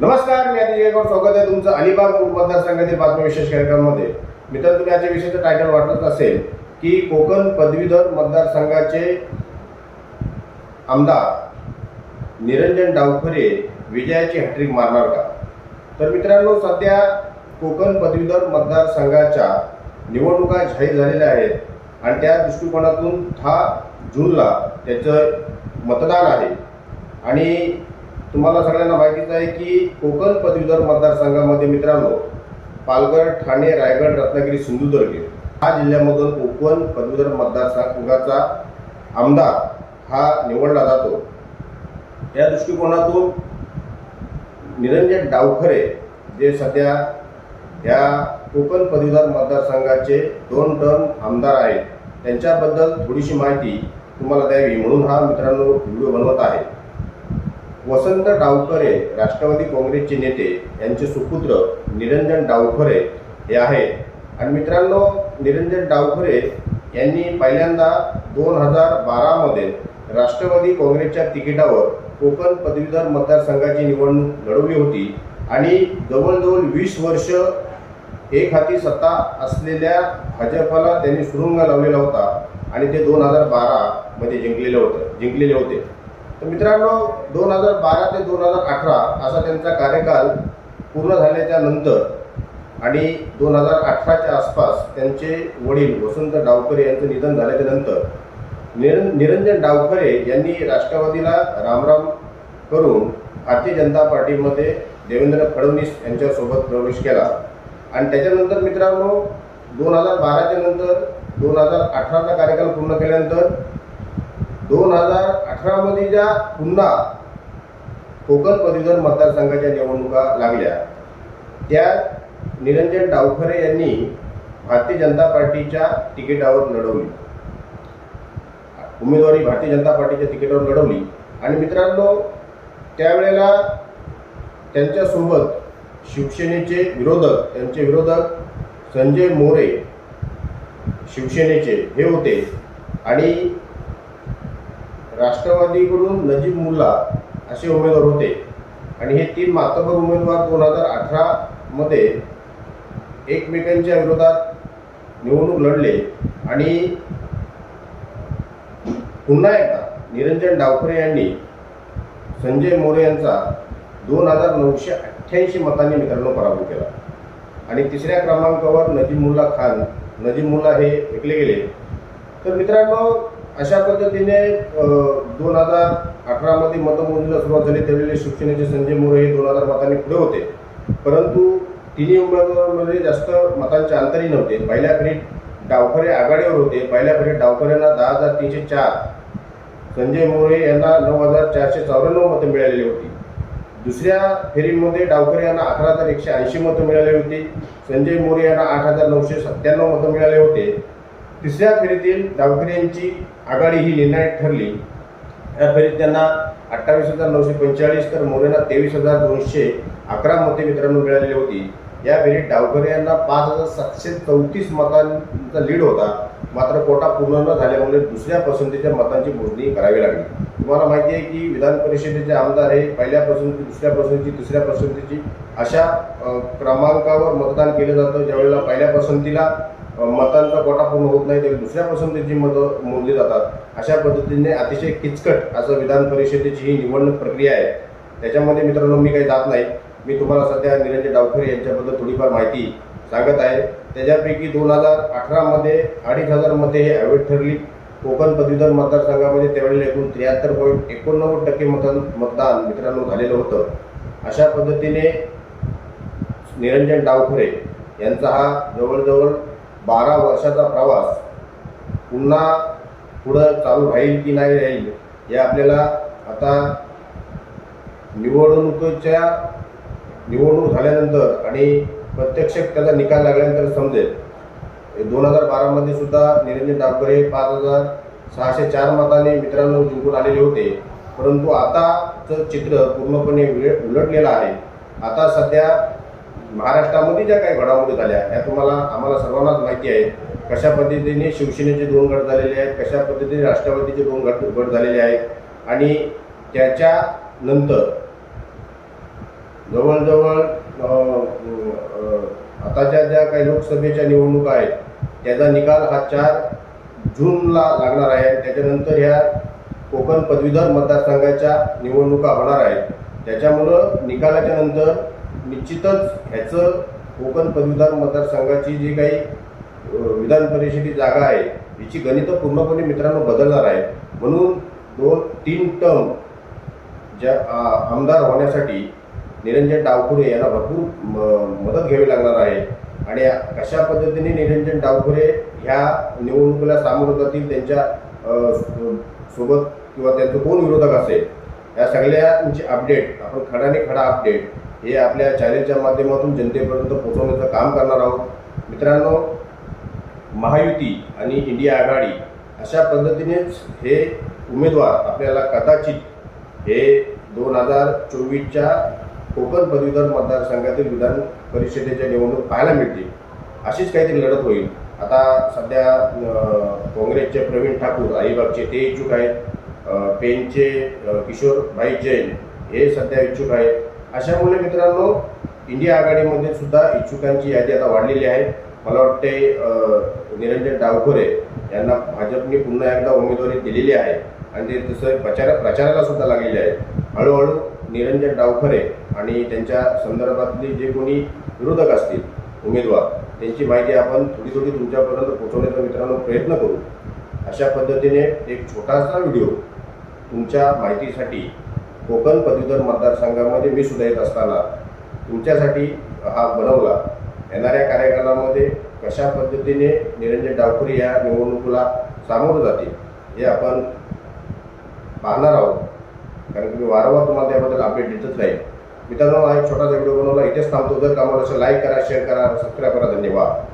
नमस्कार मी अतिशय गौड स्वागत आहे तुमचं अलिबाग मतदारसंघातील बातमी विशेष कार्यक्रमामध्ये. मित्र तुम्ही आजच्या विषयाचं टायटल वाटत असेल की कोकण पदवीधर मतदारसंघाचे आमदार निरंजन डावखरे विजयाची हॅट्रिक मारणार का? तर मित्रांनो सध्या कोकण पदवीधर मतदारसंघाच्या निवडणुका जाहीर झालेल्या आहेत आणि त्या दृष्टिकोनातून दहा जूनला त्याचं मतदान आहे. आणि तुम्हाला सगळ्यांना माहितीच आहे की कोकण पदवीधर मतदारसंघामध्ये मित्रांनो पालघर ठाणे रायगड रत्नागिरी सिंधुदुर्ग हा जिल्ह्यामधून कोकण पदवीधर मतदारसंघाचा आमदार हा निवडला जातो. या दृष्टिकोनातून निरंजन डावखरे जे सध्या या कोकण पदवीधर मतदारसंघाचे दोन टर्म आमदार आहेत त्यांच्याबद्दल थोडीशी माहिती तुम्हाला द्यावी म्हणून हा मित्रांनो व्हिडिओ बनवत आहे. वसंत डावखरे राष्ट्रवादी काँग्रेसचे नेते यांचे सुपुत्र निरंजन डावखरे हे आहेत. आणि मित्रांनो निरंजन डावखरे यांनी पहिल्यांदा दोन हजार बारामध्ये राष्ट्रवादी काँग्रेसच्या तिकिटावर कोकण पदवीधर मतदारसंघाची निवडणूक लढवली होती. आणि जवळजवळ वीस वर्ष एक हाती सत्ता असलेल्या भाजपला त्यांनी सुरुंग लावलेला होता. आणि ते दोन हजार बारामध्ये जिंकलेले होते जिंकलेले होते. तर मित्रांनो दोन हजार बारा ते दोन हजार अठरा असा त्यांचा कार्यकाल पूर्ण झाल्याच्यानंतर आणि दोन हजार अठराच्या आसपास त्यांचे वडील वसंत डावकरे यांचं निधन झाल्याच्यानंतर निर निरंजन डावखरे यांनी राष्ट्रवादीला रामराम करून भारतीय जनता पार्टीमध्ये देवेंद्र फडणवीस यांच्यासोबत प्रवेश केला. आणि त्याच्यानंतर मित्रांनो दोन हजार बाराच्या नंतर दोन हजार अठराचा कार्यकाल पूर्ण केल्यानंतर दोन हजार अठरामध्ये ज्या पुन्हा कोकण पदवीधर मतदारसंघाच्या निवडणुका लागल्या त्या निरंजन डावखरे यांनी भारतीय जनता पार्टीच्या तिकिटावर लढवली. उमेदवारी भारतीय जनता पार्टीच्या तिकिटावर लढवली. आणि मित्रांनो त्यावेळेला त्यांच्यासोबत शिवसेनेचे विरोधक त्यांचे विरोधक संजय मोरे शिवसेनेचे हे होते. आणि राष्ट्रवादीकडून नजीब मुल्ला असे उमेदवार होते. आणि हे तीन मातबर उमेदवार दोन हजार अठरामध्ये एकमेकांच्या विरोधात निवडणूक लढले. आणि पुन्हा एकदा निरंजन डावखरे यांनी संजय मोरे यांचा दोन हजार नऊशे अठ्ठ्याऐंशी मतांनी मित्रांनो पराभव केला. आणि तिसऱ्या क्रमांकावर नजीब मुल्ला खान नजीमुल्ला हे विकले गेले. तर मित्रांनो अशा पद्धतीने दोन हजार अठरामध्ये मतमोजणीला सुरुवात झाली त्यावेळी शिवसेनेचे संजय मोरे हे दोन हजार मतांनी पुढे होते. परंतु तिन्ही उमेदवारांमध्ये जास्त मतांचे अंतरही नव्हते. पहिल्या फेरीत डावखरे आघाडीवर होते. पहिल्या फेरीत डावखऱ्यांना दहा हजार तीनशे चार. संजय मोरे यांना नऊ हजार चारशे चौऱ्याण्णव मतं मिळालेली होती. दुसऱ्या फेरीमध्ये डावखरे यांना अकरा हजार एकशे ऐंशी मतं मिळाली होती. संजय मोरे यांना आठ हजार नऊशे सत्त्याण्णव मतं मिळाले होते. तिसऱ्या फेरीतील डावखरे आघाडी ही निर्णायक ठरली. या फेरीत त्यांना अठ्ठावीस हजार नऊशे पंचेचाळीस तर मोरेना तेवीस हजार दोनशे अकरा मते मित्रांनो मिळालेली होती. या फेरीत डावखरे यांना पाच हजार सातशे चौतीस मतांचा लीड होता. मात्र कोटा पूर्ण न झाल्यामुळे दुसऱ्या पसंतीच्या मतांची मोजणी करावी लागली. तुम्हाला माहिती आहे की विधान परिषदेचे आमदार हे पहिल्या पसंती दुसऱ्या पसंतीची तिसऱ्या पसंतीची अशा क्रमांकावर मतदान केलं जातं. ज्यावेळेला पहिल्या पसंतीला मतांचा गोटा पूर्ण होत नाही तर दुसऱ्या पसंतीची मतं मोजली जातात. अशा पद्धतीने अतिशय किचकट असं विधान परिषदेची ही निवडणूक प्रक्रिया आहे. त्याच्यामध्ये मित्रांनो मी काही जात नाही. मी तुम्हाला सध्या निरंजन डावखरे यांच्याबद्दल थोडीफार माहिती सांगत आहे. त्याच्यापैकी दोन हजार अठरामध्ये अडीच हजारमध्ये हे अवैध ठरली. कोकण पदवीधर मतदारसंघामध्ये त्यावेळेला एकूण त्र्याहत्तर पॉईंट एकोणनव्वद टक्के मतदान मतदान मित्रांनो झालेलं होतं. अशा पद्धतीने निरंजन डावखरे यांचा हा जवळजवळ बारा वर्षाचा प्रवास पुन्हा पुढं चालू राहील की नाही राहील हे आपल्याला आता निवडणुकीच्या निवडणूक झाल्यानंतर आणि प्रत्यक्ष त्याचा निकाल लागल्यानंतर समजेल. दोन हजार बारामध्ये सुद्धा निरंजन डावकरे पाच हजार सहाशे चार मताने मित्रांनो जिंकून आलेले होते. परंतु आताचं चित्र पूर्णपणे उलटलेलं आहे. आता सध्या महाराष्ट्रामध्ये ज्या काही घडामोडी झाल्या ह्या तुम्हाला आम्हाला सर्वांनाच माहिती आहे. कशा पद्धतीने शिवसेनेचे दोन गट झालेले आहेत कशा पद्धतीने राष्ट्रवादीचे दोन गट गट झालेले आहेत. आणि त्याच्यानंतर जवळजवळ आताच्या ज्या काही लोकसभेच्या निवडणुका आहेत त्याचा निकाल हा चार जूनला लागणार आहे. त्याच्यानंतर ह्या कोकण पदवीधर मतदारसंघाच्या निवडणुका होणार आहेत. त्याच्यामुळं निकालाच्या नंतर निश्चितच ह्याचं कोकण पदवीधर मतदारसंघाची जी काही विधान परिषदेची जागा आहे याची गणितं पूर्णपणे मित्रांनो बदलणार आहे म्हणून दोन तीन टर्म ज्या आमदार होण्यासाठी निरंजन डावखुरे यांना भरपूर म- मदत घ्यावी लागणार आहे. आणि कशा पद्धतीने निरंजन डावखुरे ह्या निवडणुकीला सामोरं जातील त्यांच्यासोबत किंवा त्यांचं कोण विरोधक असेल या सगळ्यांची अपडेट आपण खडाने खडा अपडेट हे आपल्या चॅनेलच्या माध्यमातून जनतेपर्यंत पोहोचवण्याचं काम करणार आहोत. मित्रांनो महायुती आणि इंडिया आघाडी अशा पद्धतीनेच हे उमेदवार आपल्याला कदाचित हे दोन हजार चोवीसच्या कोकण पदवीधर मतदारसंघातील विधान परिषदेच्या निवडणूक पाहायला मिळतील. अशीच काहीतरी लढत होईल. आता सध्या काँग्रेसचे प्रवीण ठाकूर अलिबागचे ते इच्छुक आहेत. पेनचे किशोरभाई जैन हे सध्या इच्छुक आहेत. अशामुळे मित्रांनो इंडिया आघाडीमध्ये सुद्धा इच्छुकांची यादी आता वाढलेली आहे. मला वाटते निरंजन डावखोरे यांना भाजपने पुन्हा एकदा उमेदवारी दिलेली आहे. आणि ते तसं प्रचार प्रचाराला सुद्धा लागलेले आहेत. हळूहळू निरंजन डावखरे आणि त्यांच्या संदर्भातली जे कोणी विरोधक असतील उमेदवार त्यांची माहिती आपण थोडी थोडी तुमच्यापर्यंत पोहोचवण्याचा मित्रांनो प्रयत्न करू. अशा पद्धतीने एक छोटासा व्हिडिओ तुमच्या माहितीसाठी कोकण पदवीधर मतदारसंघामध्ये मी सुद्धा येत असताना तुमच्यासाठी हा बनवला. येणाऱ्या कार्यकालामध्ये कशा पद्धतीने निरंजन डावखरे या निवडणुकीला सामोरं जातील हे आपण पाहणार आहोत. कारण की मी वारंवार तुम्हाला त्याबद्दल अपडेट देतच राहील. मित्रांनो हा एक छोटासा व्हिडिओ बनवला. इथेच थांबतो. जर कामाला असं लाईक करा शेअर करा सबस्क्राईब करा. धन्यवाद.